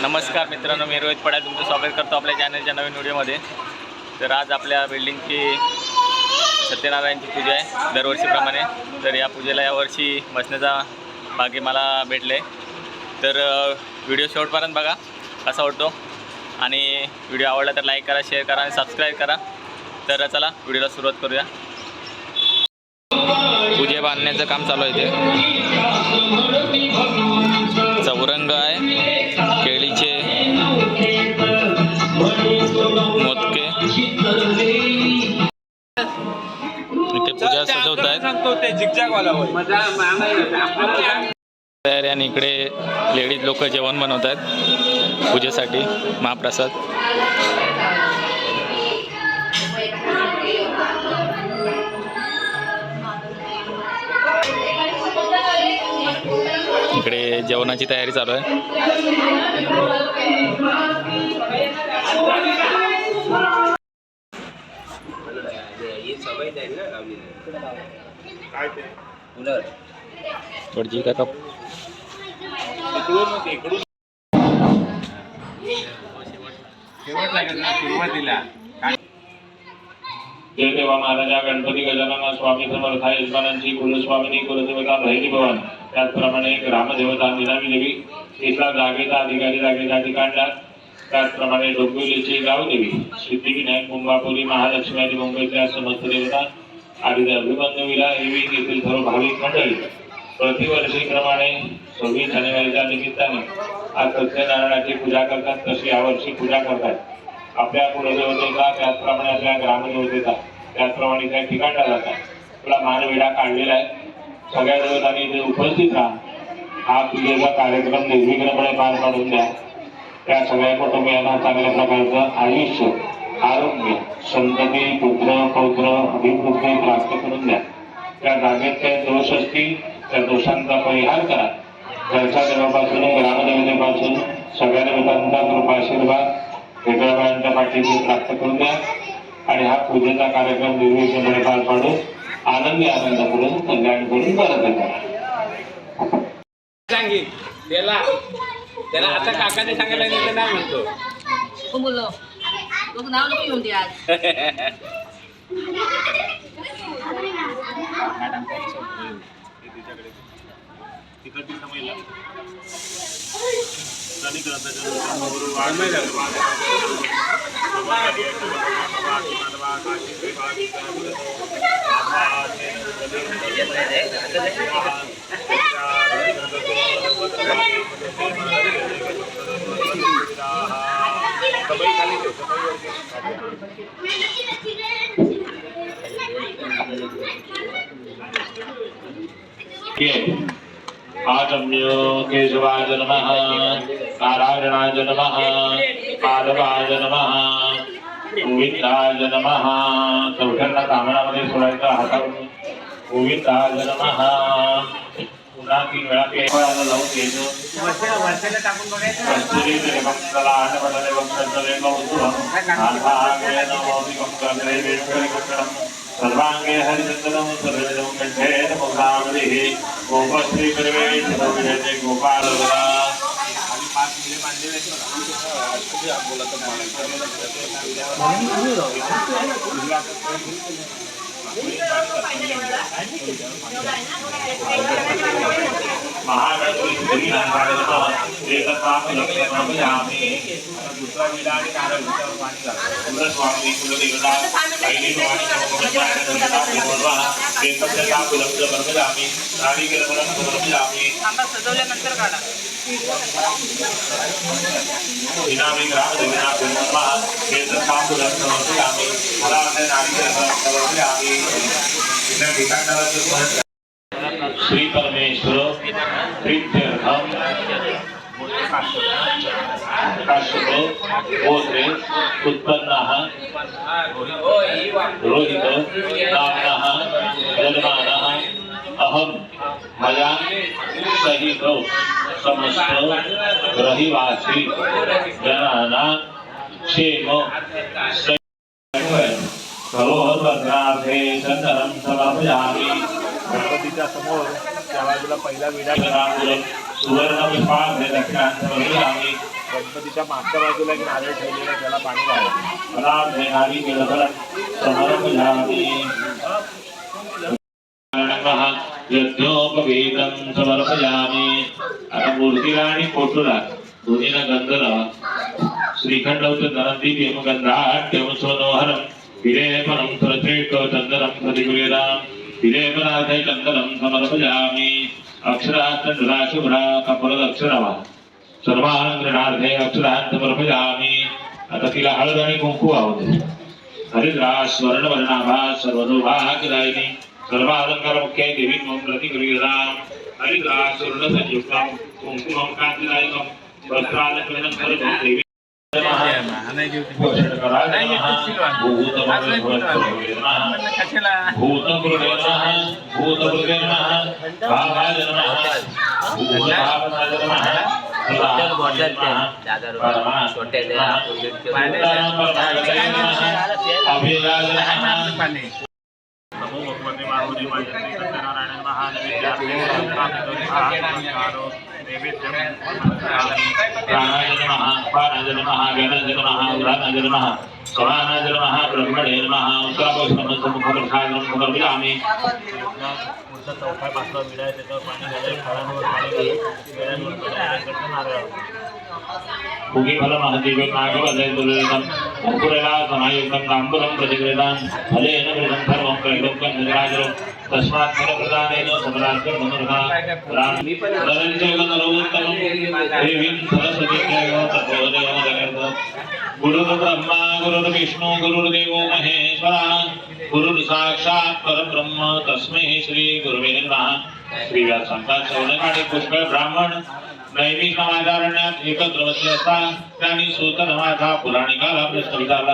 नमस्कार मित्रांनो मी रोहित पडाल तुमचं स्वागत करतो आपल्या चॅनलच्या नवीन व्हिडिओमध्ये. तर आज आपल्या बिल्डिंगची सत्यनारायणची पूजा आहे दरवर्षीप्रमाणे. तर या पूजेला यावर्षी बसण्याचा भाग्य मला भेटले तर व्हिडिओ शेवटपर्यंत बघा कसा वाटतो? आणि व्हिडिओ आवडला तर लाईक करा शेअर करा आणि सबस्क्राईब करा. तर चला व्हिडिओला सुरुवात करूया. पूजे बांधण्याचं काम चालू आहे ते चौरंग आहे. सजवत आहेत तयारी आणि इकडे लेडीज लोक जेवण बनवत आहेत पूजेसाठी महाप्रसाद. इकडे जेवणाची तयारी चालू आहे. थोडीशी का कप जय देवा महाराजा गणपती गजानना स्वामी समर्थ यजमानांची कुलस्वामिनी कुलदेवता भैरी भवन. त्याचप्रमाणे ग्रामदेवता निनामी देवी. तिथला जागेचा अधिकारी जागेच्या ठिकाणला त्याचप्रमाणे डोंबिवलीची गावदेवी सिद्धिविनायक मुंबापुरी महालक्ष्मी आणि मुंबईच्या समस्त देवता. आणि अभिमन्युविला देवी येथील सर्व भाविक मंडळी प्रतिवर्षीप्रमाणे सव्वीस जानेवारीच्या निमित्ताने आज सत्यनारायणाची पूजा करतात. तशी यावर्षी पूजा करतात. आपल्या कुलदेवतेचा त्याचप्रमाणे आपल्या ग्रामदेवतेचा त्याचप्रमाणे त्या ठिकाणला जातात. आपला मानवेढा काढलेला आहे. सगळ्या देवतांनी इथे उपस्थित राहा. हा पूजेचा कार्यक्रम निर्विघ्नपणे पार पाडून द्या. त्या सगळ्या कुटुंबियांना चांगल्या प्रकारचं आयुष्य आरोग्य संतती पुत्र पौत्र अभिवृद्धी प्राप्त करून द्या. त्या जागेत काही दोष असतील त्या दोषांचा परिहार करा. घरच्या देवापासून ग्रामदेवतेपासून सगळ्या देवतांचा कृपाशीर्वाद वेगळ्या पाठीशी प्राप्त करून द्या. आणि हा पूजेचा कार्यक्रम निर्विघ्नपणे पार पाडून आनंदी आनंद करून कल्याण करून परत येतात सांगी त्याला त्याला आता काकाने सांगायला नाही म्हणतो. मग नाव नको घेऊन दे आज आगम्य केशवाय नमः नारायणाय नमः माधवाय नमः गोविंदाय नमः चौथ्यांना कामनामध्ये सोडायचा हातावरून गोविंदाय नमः. पुन्हा तीन वेळा केशवाला लावून घ्यायचं टाकून बघायचं सर्वांगे हरिचंदनम सर्वेदम कंठे नमोदामरिः गोपश्री परिवेश भविष्यते गोपाल बोला दुसरा विडा आणि नारळ पाणी घाला. कुलस्वामी कुलदेवता पहिली भवानी नमोगुणाय नमोगुणाय सजवल्यानंतर काढा इनामी ग्रामदेवता ब्रह्मः एकताप लक्ष्य श्री परमेश्वर प्रीत्यर्थम काश्यप बोधे उत्पन्नः रोहित नाम्नः जन्मानः अहं मया सहित समस्त रहिवासी जनानां क्षेम सरोवर सरोहरभद्रार्थे चंदनं समर्पयामि गणपतीच्या समोर बाजूला पहिला विडा गणपतीच्या मागच्या बाजूला एक नारळ ठेवलेला त्याला पाणी घालायचं केलं समर्पयामी. आता मूर्तीला आणि फोटोला दोन्हीला गंध लावा. श्रीखंड नरदीप यमगंधाट्यम स्वनोहरम विलेपनं सुरश्रेष्ठ चंदनं प्रतिकुर्यताम् विलेपनार्थे समर्पयामि। अक्षरात् शुभ्रा कपलदक्षरवा सर्वांगणार्थे अक्षरात् समर्पयामि। आता तिला हळद आणि कुंकू आवडते हरिद्रास स्वर्ण वर्णाभा सर्वदोभाग्यदायिनी। सर्व अलंकार मुख्य देवी मम प्रतिगृह्यताम् हरिद्रास स्वर्ण संयुक्तम कुंकुमं कांतिदायकं वस्त्रालंकरणं सर्वं देवी नमः नमो भगवते वासुदेवाय श्री सत्यनारायण महादेव प्राणाय नमः पानाय नमः गणाय नमः उदानाय नमः स्वानाय नमः ब्रह्मणे नमः उत्तरापोषणमुखप्रसादं समर्पयामि पुढचा चौथा पाचवा विडा आहे त्याच्यावर पाणी घालायचं फळांवर पाणी घालायचं वेळांवर पाणी घालायचं नारळ भुगी फलमहतीवे नागवदय दुर्लभम् अंकुरला समायुक्तं ताम्बूलं प्रतिगृहीतां फलेन वृतं सर्वं त्रैलोक्यं निराजरं तस्मात् फलप्रदानेन समरार्थं मनोरथा नरञ्जगनरोत्तमं देवीं सरस्वतीं तपोदेवं जगत् गुरुर्ब्रह्मा गुरुर्विष्णु गुरुर्देवो महेश्वरा गुरुर् साक्षात् परब्रह्म। तस्मै श्री गुरुवे नमः। श्री व्यासंतात सौनक आणि पुष्कळ ब्राह्मण। दैवी नामाचारण्यात एकत्र बसले असता त्यांनी सूत नावाचा पुराणिकाला प्रश्न विचारला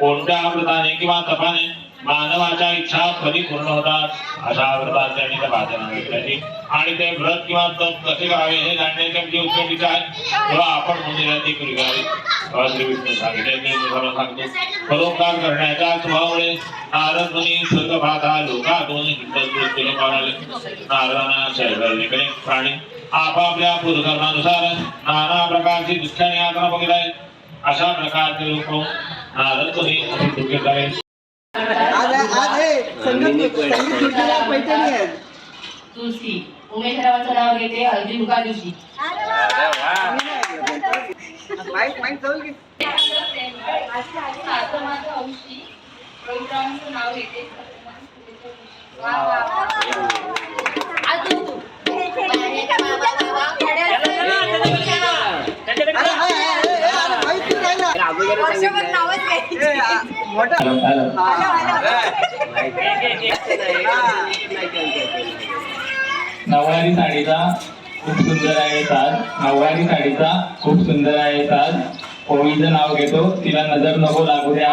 कोणत्या व्रताने किंवा तपाने मानवाच्या इच्छा कधी पूर्ण होतात? अशा व्रतात त्यांनी तपासना घेतल्याची आणि ते व्रत किंवा तप कसे करावे हे जाणण्याचे म्हणजे उपयोगीचे आहे तेव्हा आपण मंदिराची ती करावी श्री विष्णू सांगितले मी सर्व सांगतो. परोपकार करण्याच्या स्वभावामुळे नारद मुनी स्वर्ग भाता लोकातून हिंदू लोकांना नारदांना शैवले प्राणी आपापल्या पूर्वकर्मानुसार नाना प्रकारची दुःखाने यातना बघत आहेत. अशा प्रकारचे लोक नारद हे तुलसी उमेशरावांचं नाव घेते हळदी उगा दिवशी माईक माईक जाऊन की अरे हाय, हाय, नऊवारी साडीचा खूप सुंदर आहे साज. नऊवारी साडीचा खूप सुंदर आहे साज. ओळीचं नाव घेतो. तिला नजर नको लागू द्या.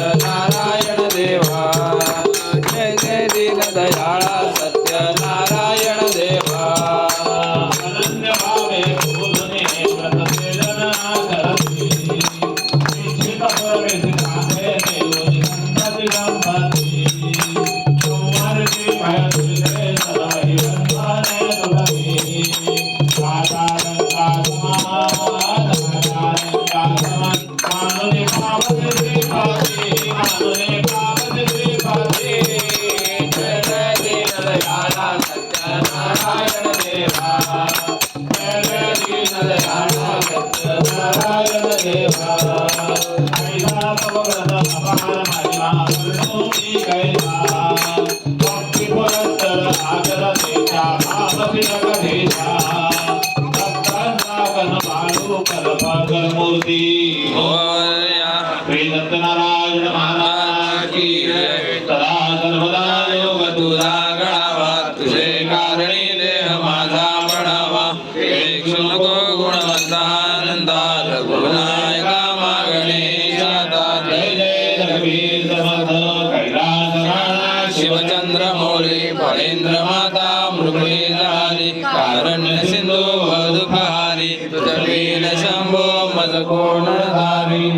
सत्यनारायण मूर्ती श्री सत्यनारायण महाराज शंभो कोण धारी?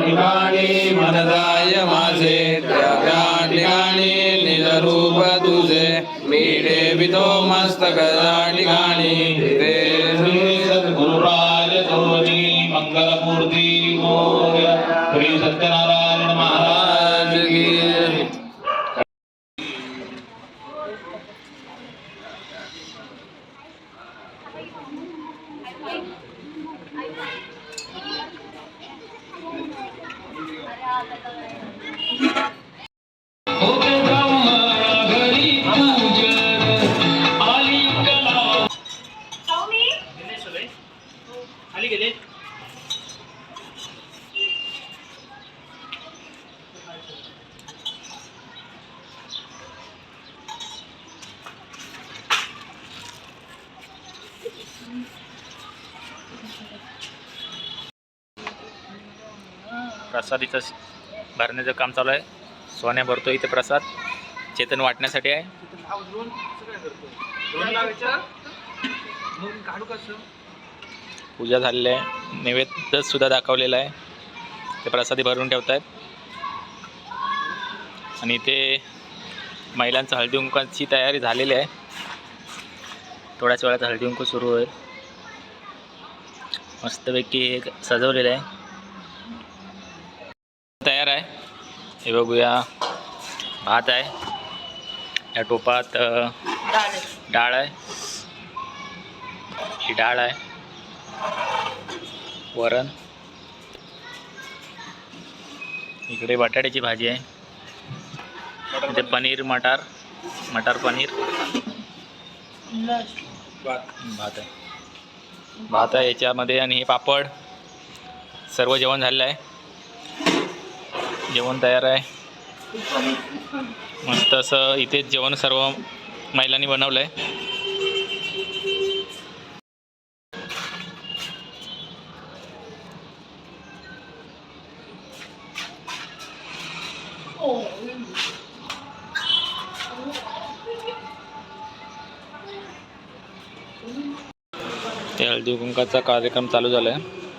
ठिकाणी मनदाय माझे. त्या ठिकाणी निज रूप तुझे. मी ठेवितो मस्तक त्या ठिकाणी ते श्री सद्गुरुराज सोनी मंगलमूर्ती श्री सत्यनारायण महाराज महाराज की खाली प्रसादीचं भरण्याचं काम चालू आहे. सोन्या भरतो इथे प्रसाद. चेतन वाटण्यासाठी आहे. पूजा झालेली आहे. नैवेद्य सुद्धा दाखवलेला आहे. ते प्रसादी भरून ठेवत आहेत आणि इथे महिलांचं हळदी कुंकाची तयारी झालेली आहे. थोड्याच वेळात हळदी कुंकू सुरू होईल. मस्तपैकी एक सजवलेलं आहे तयार आहे हे बघूया. भात आहे. या टोपात डाळ आहे. ही डाळ आहे. वरण. इकडे बटाट्याची भाजी आहे. इथे पनीर मटार. मटार पनीर. भात आहे. भात आहे याच्यामध्ये आणि हे पापड. सर्व जेवण झालेलं आहे. जेवण तयार आहे. मस्त असं इथेच जेवण सर्व महिलांनी बनवलं आहे ते हळदी कुंकाचा कार्यक्रम चालू झाला आहे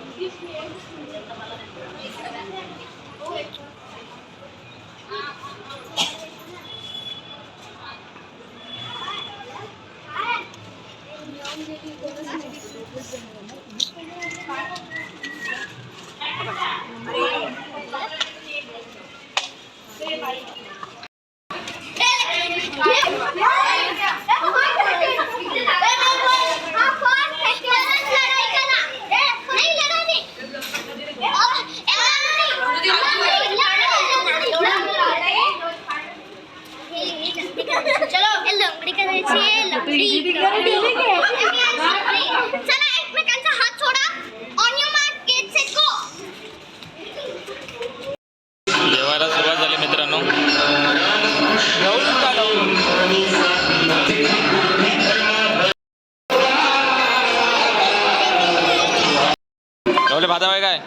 जेवले भाता काय?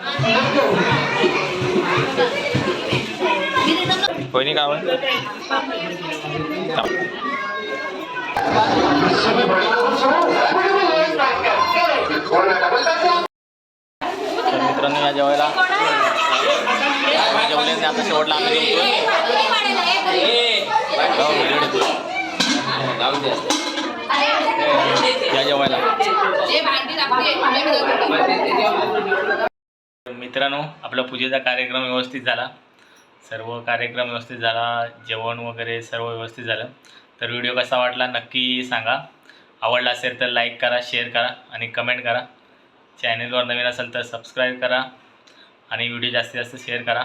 कोणी काय आवड तर मित्रांनो या जेवायला. जेवले आता शेवटला आम्ही या जेवायला. मित्रांनो आपला पूजेचा कार्यक्रम व्यवस्थित झाला. सर्व कार्यक्रम व्यवस्थित झाला जेवण वगैरे सर्व व्यवस्थित झालं. तर व्हिडिओ कसा वाटला नक्की सांगा. आवडला असेल तर लाईक करा शेअर करा आणि कमेंट करा. चॅनेलवर नवीन असेल तर सबस्क्राईब करा आणि व्हिडिओ जास्तीत जास्त शेअर करा.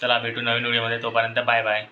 चला भेटू नवीन व्हिडिओमध्ये तोपर्यंत बाय बाय